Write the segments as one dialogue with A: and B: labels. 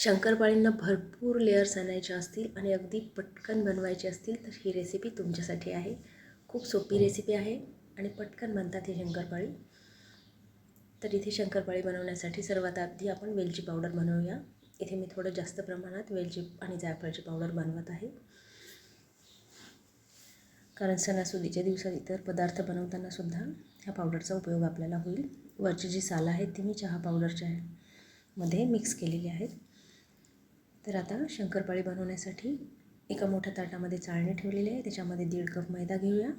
A: शंकरपाळींना भरपूर लेअर्स आणायच्या असतील आणि अगदी पटकन बनवायचे असतील तर ही रेसिपी तुमच्यासाठी आहे. खूप सोपी रेसिपी आहे आणि पटकन बनतात ही शंकरपाळी. तर इथे शंकरपाळी बनवण्यासाठी सर्वात आधी आपण वेलची पावडर बनवूया. इथे मी थोडं जास्त प्रमाणात वेलची आणि जायफळची पावडर बनवत आहे. कारण सणासुदीच्या दिवसात इतर पदार्थ बनवताना सुद्धा ह्या पावडरचा उपयोग आपल्याला होईल. वरची जी साल आहे ती मी चहा पावडरच्या मध्ये मिक्स केलेली आहेत तर आता शंकरपाळी बनवण्यासाठी एका मोठ्या ताटामध्ये चाळणी ठेवलेली आहे. त्याच्यामध्ये दीड कप मैदा घेऊया.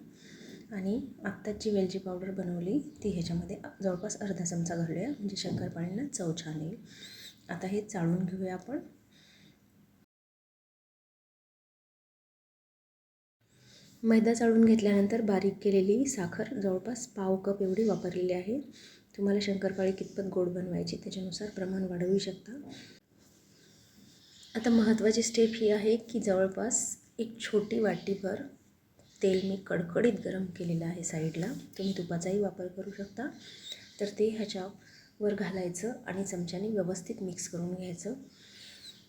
A: आणि आत्ताच जी वेलची पावडर बनवली ती ह्याच्यामध्ये जवळपास अर्धा चमचा घालूया. म्हणजे शंकरपाळींना चव छान येईल. आता हे चाळून घेऊया आपण. मैदा चाळून घेतल्यानंतर बारीक केलेली साखर जवळपास पाव कप एवढी वापरलेली आहे. तुम्हाला शंकरपाळी कितपत गोड बनवायची त्याच्यानुसार प्रमाण वाढवू शकता. आता महत्त्वाची स्टेप ही आहे की जवळपास एक छोटी वाटीभर तेल मी कडकडीत गरम केलेलं आहे साईडला. तुम्ही तुपाचाही वापर करू शकता. तर ते ह्याच्यावर घालायचं आणि चमच्याने व्यवस्थित मिक्स करून घ्यायचं.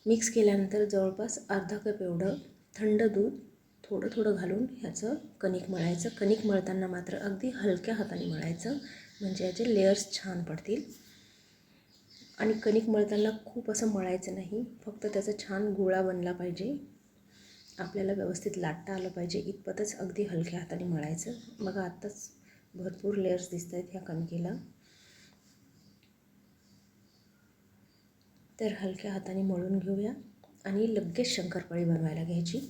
A: मिक्स केल्यानंतर जवळपास अर्धा कप एवढं थंड दूध थोडं थोडं घालून ह्याचं कणिक मळायचं. कणिक मळताना मात्र अगदी हलक्या हाताने मळायचं. म्हणजे याचे लेयर्स छान पडतील. आणि कणिक मळताना खूप असं मळायचं नाही. फक्त त्याचा छान गोळा बनला पाहिजे. आपल्याला व्यवस्थित लाटता आलं पाहिजे. इतपतच अगदी हलक्या हाताने मळायचं. बघा आत्ताच भरपूर लेअर्स दिसत आहेत ह्या कणकेला. तर हलक्या हाताने मळून घेऊया आणि लगेच शंकरपाळी बनवायला घ्यायची.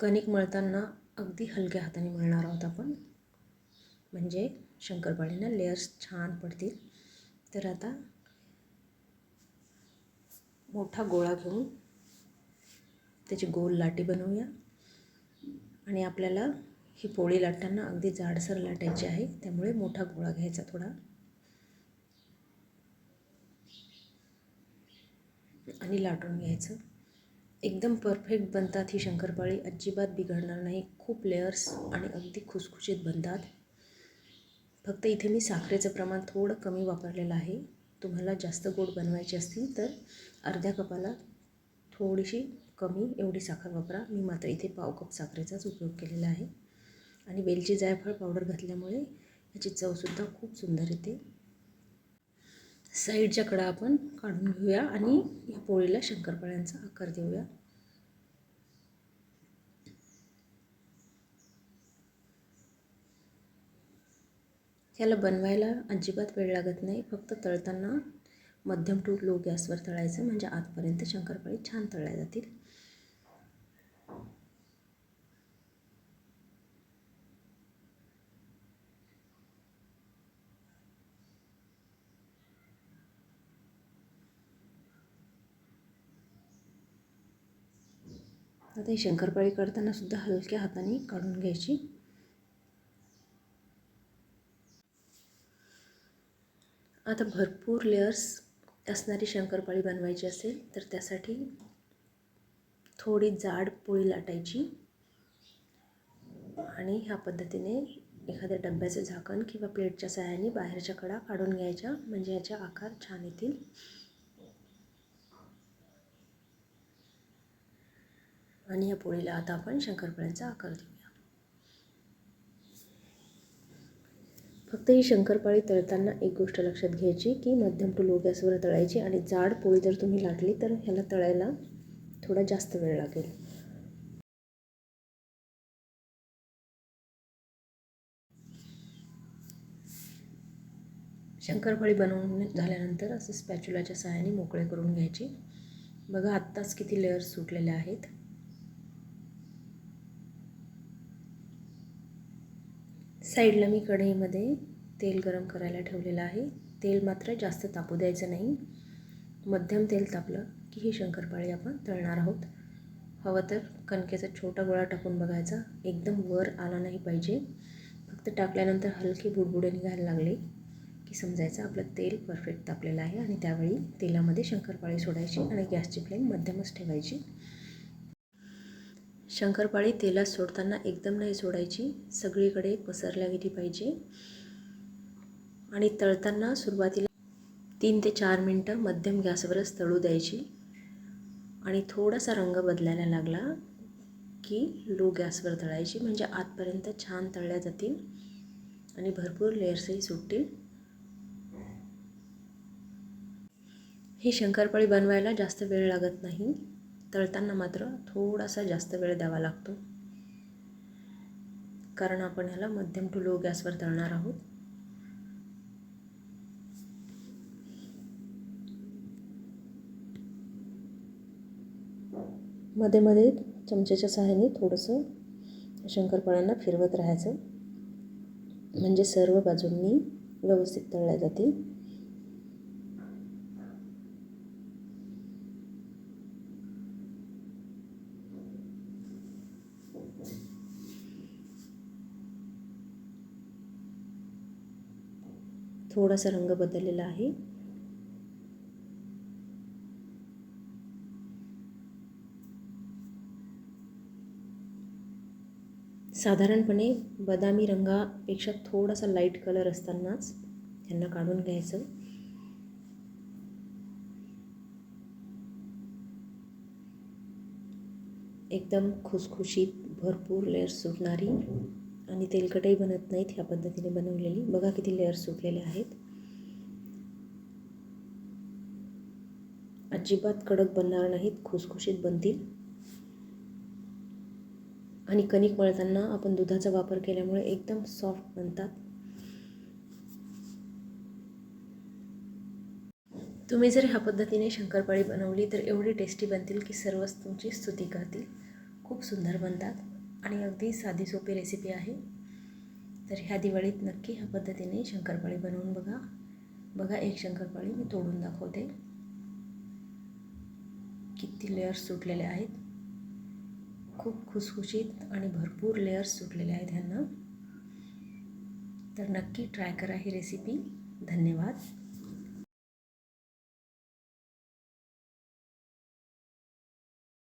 A: कणिक मळताना अगदी हलक्या हाताने मळणार आहोत आपण. म्हणजे शंकरपाळींना लेअर्स छान पडतील. तर आता मोठा गोळा घेऊन त्याची गोल लाटी बनवूया. आणि आपल्याला ही पोळी लाटताना अगदी जाडसर लाटायची आहे त्यामुळे मोठा गोळा घ्यायचा थोडा. आणि लाटून घ्यायचं. एकदम परफेक्ट बनतात ही शंकरपाळी. अजिबात बिघडणार नाही. खूप लेअर्स आणि अगदी खुसखुशीत बनतात. फक्त इथे मी साखरेचं प्रमाण थोडं कमी वापरलेलं आहे. तुम्हाला जास्त गोड बनवायचे असतील तर अर्ध्या कपाला थोडीशी कमी एवढी साखर वापरा. मी मात्र इथे पाव कप साखरेचाच उपयोग केलेला आहे. आणि वेलची जायफळ पावडर घातल्यामुळे याची चवसुद्धा खूप सुंदर येते. साईडच्या कडा आपण काढून घेऊया आणि या पोळीला शंकरपाळ्यांचा आकार देऊया. ह्याला बनवायला अजिबात वेळ लागत नाही. फक्त तळताना मध्यम टू लो गॅसवर तळायचं. म्हणजे आतपर्यंत शंकरपाळी छान तळल्या जातील. आता ही शंकरपाळी करताना सुद्धा हलक्या हाताने काढून घ्यायची. आता भरपूर लेअर्स असणारी शंकरपाळी बनवायची असेल तर त्यासाठी थोडी जाड पोळी लाटायची. आणि ह्या पद्धतीने एखाद्या डब्याचं झाकण किंवा प्लेटच्या सहाय्याने बाहेरच्या कडा काढून घ्यायच्या म्हणजे याचे आकार छान येतील. आणि या पोळीला आता आपण शंकरपाळ्यांचा आकार देऊ फक्त ही शंकरपाळी तळताना एक गोष्ट लक्षात घ्यायची की मध्यम टू लो गॅसवर तळायची आणि जाड पोळी जर तुम्ही लाटली तर ह्याला तळायला थोडा जास्त वेळ लागेल. शंकरपाळी बनवून झाल्यानंतर असं स्पॅच्युलाच्या सहाय्याने मोकळे करून घ्यायची. बघा आत्ताच किती लेअर्स सुटलेले आहेत. साईडला मी कढईमध्ये तेल गरम करायला ठेवलेलं आहे. तेल मात्र जास्त तापू द्यायचं नाही. मध्यम तेल तापलं की ही शंकरपाळी आपण तळणार आहोत. हवं तर कणकेचा छोटा गोळा टाकून बघायचा. एकदम वर आला नाही पाहिजे. फक्त टाकल्यानंतर हलके बुडबुडे निघायला लागले की समजायचं आपलं तेल परफेक्ट तापलेलं आहे आणि त्यावेळी तेलामध्ये शंकरपाळी सोडायची आणि गॅसची फ्लेम मध्यमच ठेवायची. शंकरपाळी तेलात सोडताना एकदम नाही सोडायची. सगळीकडे पसरल्या गेली पाहिजे. आणि तळताना सुरुवातीला तीन ते चार मिनटं मध्यम गॅसवरच तळू द्यायची. आणि थोडासा रंग बदलायला लागला की लो गॅसवर तळायची. म्हणजे आतपर्यंत छान तळल्या जातील आणि भरपूर लेयर्सही सुटतील. ही शंकरपाळी बनवायला जास्त वेळ लागत नाही. तळताना मात्र थोडासा जास्त वेळ द्यावा लागतो. कारण आपण ह्याला मध्यम टू लो गॅसवर तळणार आहोत. मध्ये मध्ये चमच्याच्या सहाय्याने थोडंसं शंकरपाळ्यांना फिरवत राहायचं. म्हणजे सर्व बाजूंनी व्यवस्थित तळल्या जातील. थोडासा रंग बदललेला आहे. साधारणपणे बदामी रंगापेक्षा थोडासा लाइट कलर असतानाच त्यांना काढून घ्यायचं. एकदम खुसखुशीत भरपूर लेअर्स सुटणारी आणि तेलकटही बनत नाहीत ह्या पद्धतीने बनवलेली. बघा किती लेअर्स सुटलेले आहेत. अजिबात कडक बनणार नाहीत खुसखुशीत बनतील. आणि कणिक मळताना आपण दुधाचा वापर केल्यामुळे एकदम सॉफ्ट बनतात. तुम्ही जर ह्या पद्धतीने शंकरपाळी बनवली तर एवढी टेस्टी बनतील की सर्वच तुमची स्तुती करतील. खूप सुंदर बनतात आणि अगदी साधी सोपी रेसिपी आहे. तर ह्या दिवाळीत नक्की ह्या पद्धतीने शंकरपाळी बनवून बघा. बघा एक शंकरपाळी मी तोडून दाखवते. किती लेअर्स सुटलेले आहेत. खूप खुसखुशीत आणि भरपूर लेअर्स सुटलेले आहेत ह्यांना. तर नक्की ट्राय करा ही रेसिपी धन्यवाद.